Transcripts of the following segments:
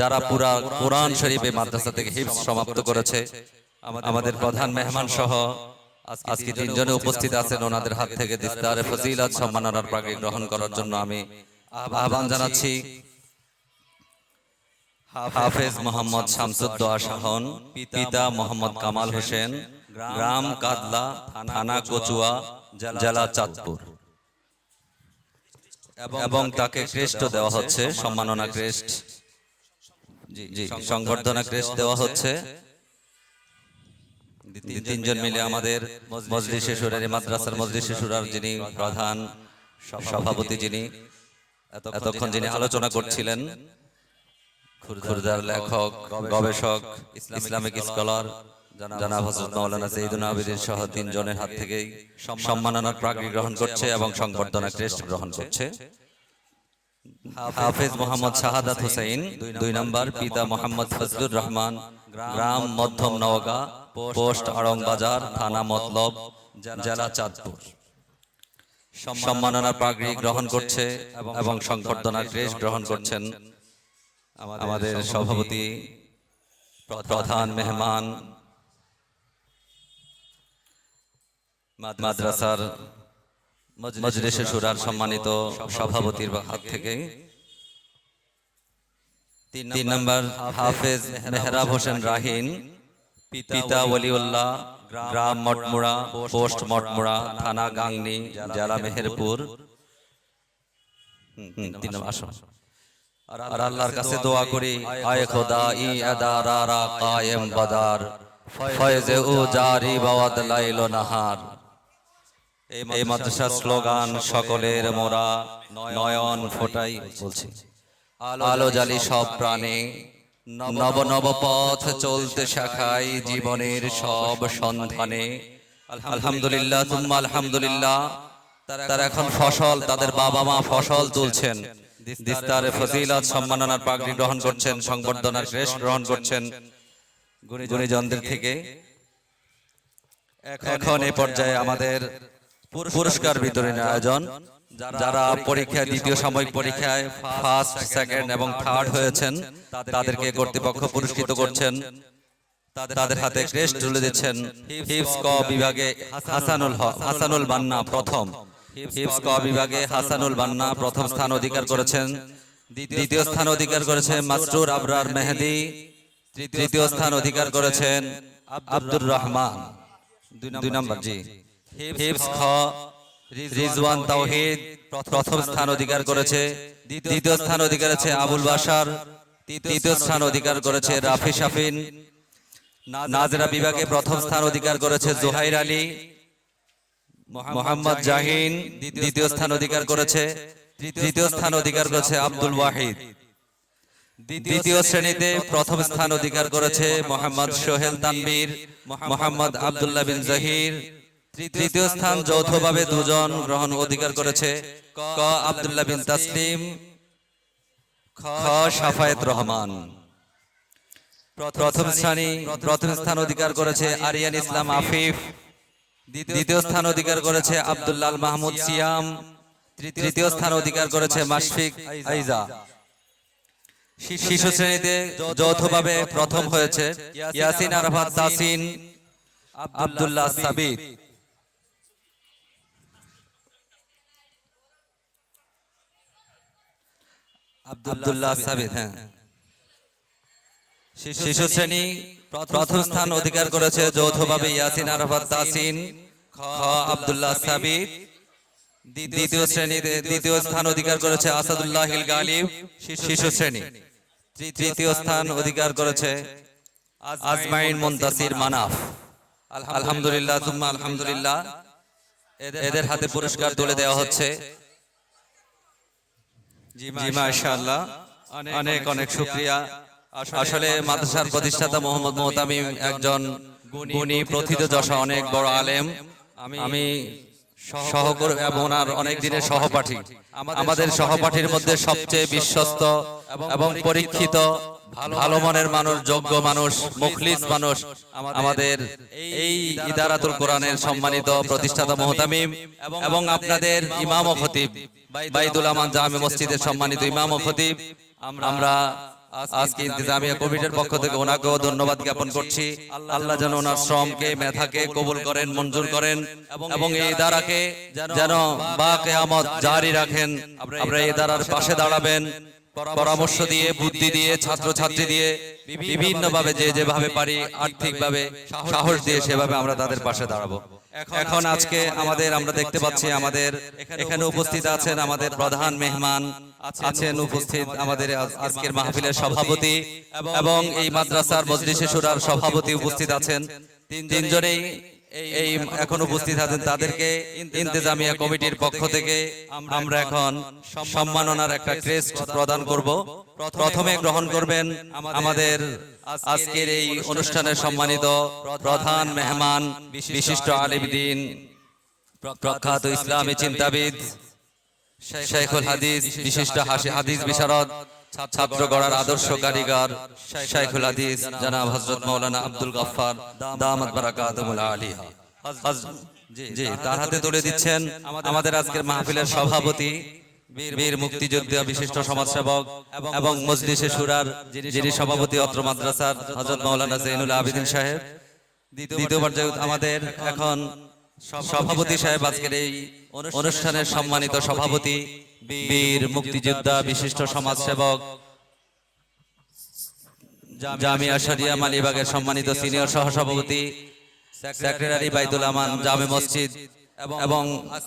যারা পুরা কোরআন শরীফে মাদ্রাসা থেকে হিফজ সমাপ্ত করেছে। আমাদের প্রধান মেহমান সহ আজকে তিনজনে উপস্থিত আছেন ওনাদের হাত থেকে দিস্তারে ফজিলাত সম্মাননার প্রাগে গ্রহণ করার জন্য আমি আহ্বান জানাচ্ছি হাফেজ মোহাম্মদ শামসুদ্দোয়া শাহন পিতা মোহাম্মদ কামাল হোসেন গ্রাম কাদলা থানা কচুয়া জেলা চাঁদপুর। এবং তাকে ক্রেস্ট দেওয়া হচ্ছে সম্মাননা ক্রেস্ট জি সংবর্ধনা ক্রেস্ট দেওয়া হচ্ছে। তিনজন মিলে আমাদের মজলিস শিশুরের মাদ্রাসার মজলিস শিশুরার যিনি প্রধান সভাপতি যিনি এতক্ষণ যিনি আলোচনা করছিলেন খুরদার লেখক গবেষক ইসলামিক স্কলার জানাব হজরত মৌলানা সঈদুল আবিদিন সহ তিনজনের হাত থেকেই সম্মাননার প্রাগি গ্রহণ করছে এবং সংবর্ধনা ক্রেস্ট গ্রহণ করছে। হাফেজ মোহাম্মদ শাহাদাত হুসাইন, দুই নম্বর পিতা মোহাম্মদ ফজলুর রহমান, গ্রাম মধ্যম নওগাঁ, পোস্ট আড়ং বাজার থানা মতলব, জেলা চাঁদপুর। সম্মাননা পাগড়ি গ্রহণ করছে এবং সংবর্ধনা ক্রেস্ট গ্রহণ করছেন আমাদের সভাপতি, প্রধান মেহমান, মাদ্রাসার মজলিসে সুরার সম্মানিত সভাপতির হাত থেকে তিন নম্বর হাফেজ মেহরাব হোসেন রাহিন পিতা ওলিউল্লাহ গ্রাম মটমুড়া পোস্ট মটমুড়া থানা গাংনি জেলা মেহেরপুর। তিন নম্বর আসো। আর আল্লাহর কাছে দোয়া করি আয় খোদা ই আদারা কায়েম বাদার ফয়েজে ও জারি বাওয়াদ লাইল নাহার। এই মাদ্রাসার স্লোগান সকলের মোরা নয়ন ফোটাই বলছি। আলো জালি সব প্রাণে। নব নব পথ চলতে শাখায় জীবনের সব সন্ধানে। আলহামদুলিল্লাহ তুম্মা আলহামদুলিল্লাহ। তারা এখন ফসল তাদের বাবা মা ফসল তুলছেন। দিস্তারে ফজিলত সম্মাননার পাগড়ি গ্রহণ করছেন সংবর্ধনার ক্রেশ গ্রহণ করছেন গুণীজনদের থেকে। এখন এই পর্যায়ে আমাদের পুরস্কার বিতরণের আয়োজন। যারা পরীক্ষায় দ্বিতীয় সাময়িক পরীক্ষায় ফার্স্ট সেকেন্ড এবং থার্ড হয়েছেন তাদেরকে কর্তৃপক্ষ পুরস্কৃত করছেন তাদের হাতে ক্রেস্ট তুলে দিচ্ছেন হিপস ক বিভাগে হাসানুল হাসানুল বান্না প্রথম। হিপস ক বিভাগে হাসানুল বান্না প্রথম স্থান অধিকার করেছেন দ্বিতীয় স্থান অধিকার করেছে মাসরুর আবরার মেহেদি তৃতীয় স্থান অধিকার করেছেন আব্দুর রহমান। দুই নম্বর জি। হিপস খ রিজওয়ান তাওহিদ প্রথম স্থান অধিকার করেছে, দ্বিতীয় স্থান অধিকার আছে আবুল বাশার, তৃতীয় স্থান অধিকার করেছে রাফি শাফিন, নাজরা বিভাগে প্রথম স্থান অধিকার করেছে জোহাইর আলী, মোহাম্মদ জাহিন দ্বিতীয় স্থান অধিকার করেছে, তৃতীয় স্থান অধিকার করেছে আব্দুল ওয়াহিদ। দ্বিতীয় শ্রেণীতে প্রথম স্থান অধিকার করেছে মোহাম্মদ সোহেল তানবীর মোহাম্মদ আব্দুল্লাহ বিন জহির তৃতীয় স্থান যৌথভাবে দুজন গ্রহণ অধিকার করেছে ক আব্দুল্লাহ বিন তাসলিম, খ সাফায়েত রহমান। প্রথম শ্রেণি, প্রথম স্থান অধিকার করেছে আরিয়ান ইসলাম আফিফ। দ্বিতীয় স্থান অধিকার করেছে আব্দুল্লাল মাহমুদ সিয়াম। তৃতীয় স্থান অধিকার করেছে মাশফিক আইজা। শিশু শ্রেণীতে যৌথভাবে প্রথম হয়েছে ইয়াসিন আরাফাত তাসিন, আব্দুল্লাহ সাবিদ আব্দুল্লাহ সাবিদ হ্যাঁ। শিশু শ্রেণি প্রথম স্থান অধিকার করেছে যৌথভাবে ইয়াসিন, আরাফাত তাসিন খ, আব্দুল্লাহ সাবিদ দ্বিতীয় শ্রেণীতে দ্বিতীয় স্থান অধিকার করেছে আসাদুল্লাহ হিল গালিব শিশু শ্রেণি তৃতীয় স্থান অধিকার করেছে আজমাইন মানাফ। আলহামদুলিল্লাহ তুম্মা আলহামদুলিল্লাহ। এদের হাতে পুরস্কার তুলে দেওয়া হচ্ছে। জি মাশাআল্লাহ। অনেক অনেক শুকরিয়া। আসলে মাদ্রাসার প্রতিষ্ঠাতা মোহাম্মদ মোহতামিম একজন গুণী প্রথিত যশা অনেক বড় আলেম। আমি সহকর্মী এবং ওনার অনেক দিনের সহপাঠী। আমাদের সহপাঠীর মধ্যে সবচেয়ে বিশ্বস্ত এবং পরীক্ষিত ভালো মনের মানুষ যোগ্য মানুষ মুখলিস মানুষ আমাদের এই ইদারাতুল কোরআনের সম্মানিত প্রতিষ্ঠাতা মোহতামিম এবং আপনাদের ইমাম ও খতিব। বাইদুল আমান জামে মসজিদের সম্মানিত ইমাম ও খতিব। আমরা আজকে ইন্তেজামিয়া কমিটির পক্ষ থেকে ওনাকেও ধন্যবাদ জ্ঞাপন করছি। আল্লাহ যেন ওনার শ্রমকে মেধাকে কবুল করেন মঞ্জুর করেন এবং এই দ্বারাকে যেন বা কেয়ামত জারি রাখেন। আমরা এই দ্বারার পাশে দাঁড়াবেন। পরামর্শ দিয়ে বুদ্ধি দিয়ে ছাত্র ছাত্রী দিয়ে বিভিন্ন ভাবে যে যেভাবে পারি আর্থিক ভাবে সাহস দিয়ে সেভাবে আমরা তাদের পাশে দাঁড়াবো। এখন আজকে আমাদের আমরা দেখতে পাচ্ছি আমাদের এখানে উপস্থিত আছেন আমাদের প্রধান মেহমান আছেন উপস্থিত আমাদের আজকের মাহফিলের সভাপতি এবং এই মাদ্রাসার মজলিশে সুরার সভাপতি উপস্থিত আছেন। তিনজনেই এই এখন উপস্থিত আছেন তাদেরকে ইন্তেজামিয়া কমিটির পক্ষ থেকে আমরা এখন সম্মাননার একটা ক্রেস্ট প্রদান করব। প্রথমে গ্রহণ করবেন আমাদের আজকের এই অনুষ্ঠানের সম্মানিত প্রধান মেহমান বিশিষ্ট আলিমদিন প্রখ্যাত ইসলামী চিন্তাবিদ শেখুল হাদিস বিশিষ্ট হাসি হাদিস বিশারদ ছাত্র গড়ার আদর্শ কারিগর শেখুল হাদিস, জনাব হজরত মৌলানা আব্দুল গফফার দামাত বারাকাতুল আলিয়া। জি তার হাতে তুলে দিচ্ছেন আমাদের আজকের মাহফিলের সভাপতি, বীর মুক্তিযোদ্ধা বিশিষ্ট সমাজসেবক এবং মজলিসে সুরার যিনি সভাপতি অত্র মাদ্রাসার হজরত মৌলানা জৈনুল আবিদিন সাহেব। দ্বিতীয়বার যে আমাদের এখন সভাপতি সাহেব আজকের এই অনুষ্ঠানের সম্মানিত সভাপতি। বীর মুক্তিযোদ্ধা, বিশিষ্ট সমাজসেবক, জামিয়া শরিয়া মালিবাগের সম্মানিত সিনিয়র সহসভাপতি, সেক্রেটারি বাইদুল আমান জামে মসজিদ, এবং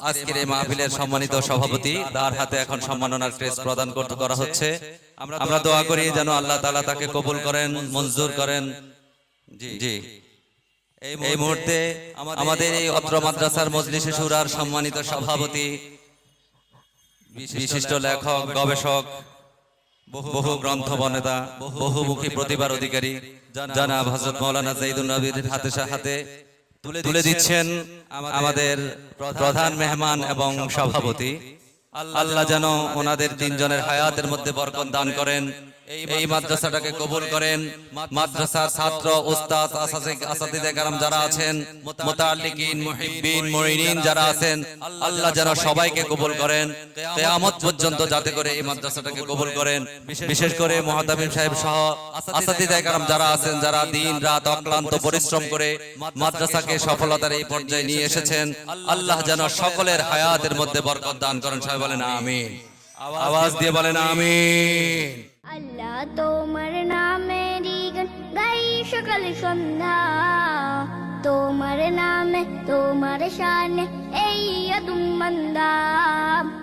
আজকের এই মাহফিলের সম্মানিত সভাপতি, তার হাতে এখন সম্মাননার ক্রেস প্রদান করতে করা হচ্ছে। আমরা দোয়া করি যেন আল্লাহ তাআলা তাকে কবুল করেন, মঞ্জুর করেন। জি। এই মুহূর্তে আমাদের এই অত্র মাদ্রাসার মজলিসে সুরার সম্মানিত সভাপতি বিশিষ্ট লেখক গবেষক বহু গ্রন্থ বনেতা বহুমুখী প্রতিভার অধিকারী জানাব হজরত মৌলানা জাইদুল নবীর হাতে হাতে তুলে দিচ্ছেন আমাদের প্রধান মেহমান এবং সভাপতি। আল্লাহ যেন ওনাদের তিনজনের হায়াতের মধ্যে বরকত দান করেন। এই মাদ্রাসাটাকে কবুল করেন মাদ্রাসার ছাত্র উস্তাদ আসাদিদে কারাম যারা আছেন মুতাল্লিকিন মুহিব্বিন মুরিনিন যারা আছেন আল্লাহ যেন সবাইকে কবুল করেন। কিয়ামত পর্যন্ত যাতে করে এই মাদ্রাসাটাকে কবুল করেন। বিশেষ করে মুহাদ্দাবিন সাহেব সহ আসাদিদে কারাম যারা আছেন যারা দিন রাত অক্লান্ত পরিশ্রম করে মাদ্রাসাকে সফলতার এই পর্যায়ে নিয়ে এসেছেন। আল্লাহ যেন সকলের হায়াতের মধ্যে বরকত দান করেন। সবাই বলেন আমিন। আওয়াজ দিয়ে বলেন আমিন। আল্লাহ তোমার নামেরই গান গাই সকাল সন্ধ্যা। তোমার নামে তোমার শানে এই দুম্বন্দা বান্দা।